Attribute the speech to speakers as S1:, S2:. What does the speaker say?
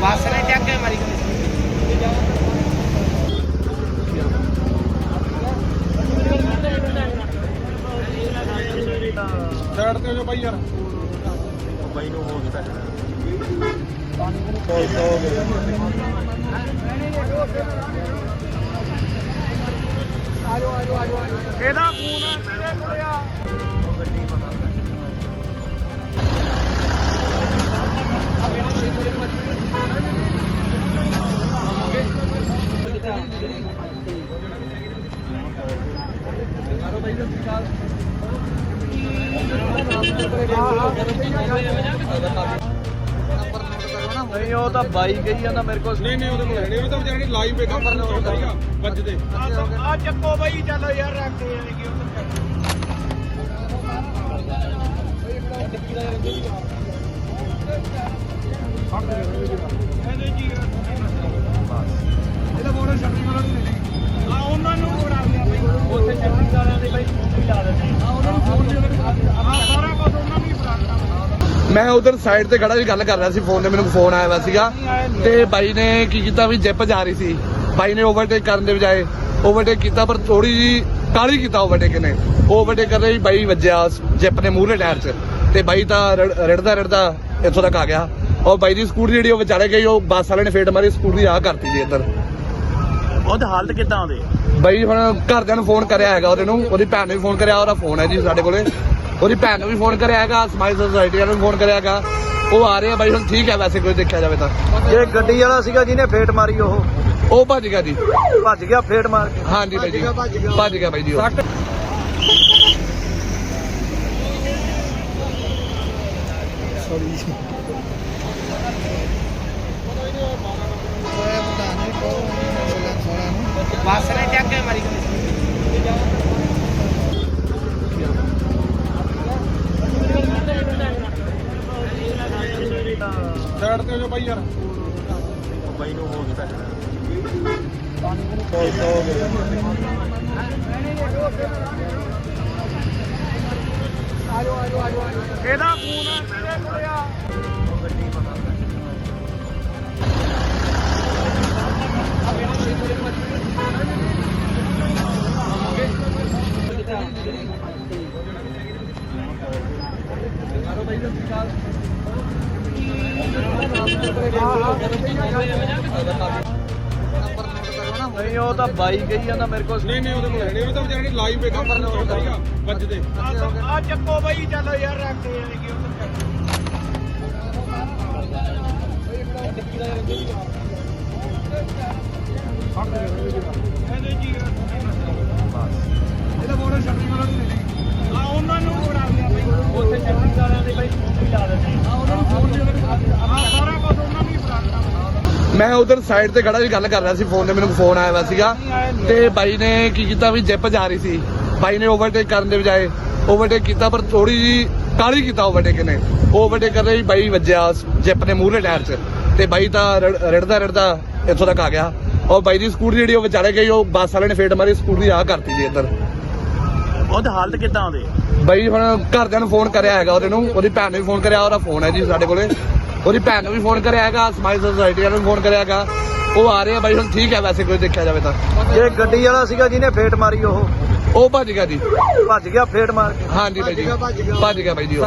S1: ਬੱਸ ਨੇ ਚੱਕ ਕੇ
S2: ਸਾਈਡ ਤੇ ਹੋ ਜਾ ਬਾਈ ਯਾਰ
S3: ਬਾਈ ਨੂੰ ਹੋ ਗਿਆ
S2: ਇਹਦਾ ਫੋਨ ਆ, ਮੇਰੇ ਕੋਲੇ ਆ।
S3: ਨਹੀਂ ਉਹ ਤਾਂ ਬਾਈ ਗਈ ਜਾਂਦਾ ਮੇਰੇ ਕੋਲ।
S2: ਨਹੀਂ ਨਹੀਂ ਉਹਦੇ ਕੋਲ ਨਹੀਂ। ਉਹ ਤਾਂ ਵਿਚਾਰੇ ਲਾਈਵ ਵੇਖਾ ਵੱਜਦੇ
S1: ਆ ਚੱਕੋ ਬਾਈ ਚੱਲੋ ਯਾਰ ਰੱਖਦੇ ਆ ਕਿ
S2: ਇਹਦਾ
S4: ਮੈਂ ਉਧਰ ਸਾਈਡ ਤੇ ਖੜਾ ਵੀ ਗੱਲ ਕਰ ਰਿਹਾ ਸੀ ਫੋਨ ਤੇ ਮੈਨੂੰ ਫੋਨ ਆਇਆ ਹੋਇਆ ਸੀਗਾ। ਤੇ ਬਾਈ ਨੇ ਕੀ ਕੀਤਾ ਵੀ ਜਿੱਪ ਜਾ ਰਹੀ ਸੀ। ਬਾਈ ਨੇ ਓਵਰਟੇਕ ਕਰਨ ਦੇ ਬਜਾਏ ਓਵਰਟੇਕ ਕੀਤਾ ਪਰ ਥੋੜੀ ਜੀ ਕਾਲੀ ਕੀਤਾ ਓਵਰਟੇਕ ਨੇ। ਓਵਰਟੇਕ ਕਰਦੇ ਹੀ ਬਾਈ ਵੱਜਿਆ ਜਿੱਪ ਦੇ ਮੂਹਰੇ ਟਾਇਰ 'ਚ। ਤੇ ਬਾਈ ਤਾਂ ਰੜ- ਰਿੜਦਾ ਰਿੜਦਾ ਇੱਥੋਂ ਤੱਕ ਆ ਗਿਆ। ਔਰ ਬਾਈ ਦੀ ਸਕੂਟਰ ਜਿਹੜੀ ਉਹ ਵਿਚਾਰੇ ਗਈ ਉਹ ਬੱਸ ਵਾਲੇ ਨੇ ਫੇਟ ਮਾਰੀ ਸਕੂਟਰ ਆ ਕਰਤੀ ਜੀ ਇੱਧਰ।
S3: ਉਹਦੀ ਹਾਲਤ ਕਿੱਦਾਂ ਉਹਦੀ?
S4: ਬਾਈ ਹੁਣ ਘਰਦਿਆਂ ਨੂੰ ਫੋਨ ਕਰਿਆ ਹੈਗਾ ਉਹਦੇ ਨੂੰ ਉਹਦੀ ਭੈਣ ਨੂੰ ਵੀ ਫੋਨ ਕਰਿਆ ਉਹਦਾ ਫੋਨ ਹੈ ਜੀ ਸਾਡੇ ਕੋਲੇ। ਉਹਦੀ ਭੈਣ ਨੂੰ ਵੀ ਫੋਨ ਕਰਿਆ ਹੈਗਾ ਸਮਾਈਲ ਸੋਸਾਇਟੀ ਵਾਲਿਆਂ ਨੂੰ ਫੋਨ ਕਰਿਆ ਹੈਗਾ। ਉਹ ਆ ਰਹੇ ਆ ਬਾਈ ਹੁਣ ਠੀਕ ਹੈ ਵੈਸੇ ਕੋਈ ਦੇਖਿਆ ਜਾਵੇ ਤਾਂ।
S3: ਇਹ ਗੱਡੀ ਵਾਲਾ ਸੀਗਾ ਜਿਹਨੇ ਫੇਟ ਮਾਰੀ ਉਹ।
S4: ਉਹ ਭੱਜ ਗਿਆ ਜੀ।
S3: ਭੱਜ ਗਿਆ ਫੇਟ ਮਾਰ ਕੇ।
S4: ਹਾਂਜੀ ਬਾਈ ਜੀ। ਭੱਜ ਗਿਆ ਬਾਈ ਜੀ ਉਹ।
S1: ਬੱਸ
S2: ਸਾਈਡ ਤੇ ਹੋ ਜਾ ਬਾਈ ਯਾਰ।
S3: ਬਾਈ ਨੂੰ ਹੋ ਗਿਆ।
S2: ਇਹਦਾ ਫੋਨ ਆ ਮੇਰੇ ਕੋਲੇ ਆ।
S3: ਨਹੀਂ ਉਹ ਤਾਂ ਬਾਈ ਗਈ ਜਾਂਦਾ ਮੇਰੇ ਕੋਲ।
S2: ਨਹੀਂ ਨਹੀਂ ਉਹਦੇ ਕੋਲ ਹੈ ਨਹੀਂ। ਉਹ ਤਾਂ ਵਿਚਾਰੇ ਨੇ ਲਾਈਵ ਵੇਖਾ ਵੱਜਦੇ
S1: ਆ ਚੱਕੋ ਬਾਈ ਚੱਲੋ ਯਾਰ ਰੱਖਦੇ ਆ ਕਿ
S2: ਇਹਦਾ
S4: ਮੈਂ ਉਧਰ ਸਾਈਡ ਤੇ ਖੜਾ ਵੀ ਗੱਲ ਕਰ ਰਿਹਾ ਸੀ ਫੋਨ ਤੇ ਮੈਨੂੰ ਫੋਨ ਆਇਆ ਸੀਗਾ। ਤੇ ਬਾਈ ਨੇ ਕੀ ਕੀਤਾ ਵੀ ਜਿੱਪ ਜਾ ਰਹੀ ਸੀ। ਬਾਈ ਨੇ ਓਵਰਟੇਕ ਕਰਨ ਦੇ ਬਜਾਏ ਓਵਰਟੇਕ ਕੀਤਾ ਪਰ ਥੋੜੀ ਜੀ ਕਾਲੀ ਕੀਤਾ ਓਵਰਟੇਕ ਨੇ। ਓਵਰਟੇਕ ਕਰਦੇ ਹੀ ਬਾਈ ਵੱਜਿਆ ਜਿੱਪ ਦੇ ਮੂਹਰੇ ਟਾਇਰ 'ਚ। ਤੇ ਬਾਈ ਤਾਂ ਰੜ- ਰਿੜਦਾ ਰਿੜਦਾ ਇੱਥੋਂ ਤੱਕ ਆ ਗਿਆ। ਔਰ ਬਾਈ ਦੀ ਸਕੂਟਰ ਜਿਹੜੀ ਉਹ ਵਿਚਾਰੇ ਗਈ ਉਹ ਬੱਸ ਵਾਲੇ ਨੇ ਫੇਟ ਮਾਰੀ ਸਕੂਟਰ ਆ ਕਰਤੀ ਜੀ ਇੱਧਰ।
S3: ਉਹਦੀ ਹਾਲਤ ਕਿੱਦਾਂ ਉਹਦੀ?
S4: ਬਾਈ ਹੁਣ ਘਰਦਿਆਂ ਨੂੰ ਫੋਨ ਕਰਿਆ ਹੈਗਾ ਉਹਦੇ ਨੂੰ ਉਹਦੀ ਭੈਣ ਨੂੰ ਵੀ ਫੋਨ ਕਰਿਆ ਉਹਦਾ ਫੋਨ ਹੈ ਜੀ ਸਾਡੇ ਕੋਲੇ। ਉਹਦੀ ਭੈਣ ਨੂੰ ਵੀ ਫੋਨ ਕਰਿਆ ਹੈਗਾ ਸਮਾਈਲ ਸੋਸਾਇਟੀ ਵਾਲਿਆਂ ਨੂੰ ਫੋਨ ਕਰਿਆ ਹੈਗਾ। ਉਹ ਆ ਰਹੇ ਆ ਬਾਈ ਹੁਣ ਠੀਕ ਹੈ ਵੈਸੇ ਕੋਈ ਦੇਖਿਆ ਜਾਵੇ ਤਾਂ।
S3: ਇਹ ਗੱਡੀ ਵਾਲਾ ਸੀਗਾ ਜਿਹਨੇ ਫੇਟ ਮਾਰੀ ਉਹ।
S4: ਉਹ ਭੱਜ ਗਿਆ ਜੀ।
S3: ਭੱਜ ਗਿਆ ਫੇਟ ਮਾਰ ਕੇ।
S4: ਹਾਂਜੀ ਬਾਈ ਜੀ ਭੱਜ ਗਿਆ ਬਾਈ ਜੀ ਉਹ।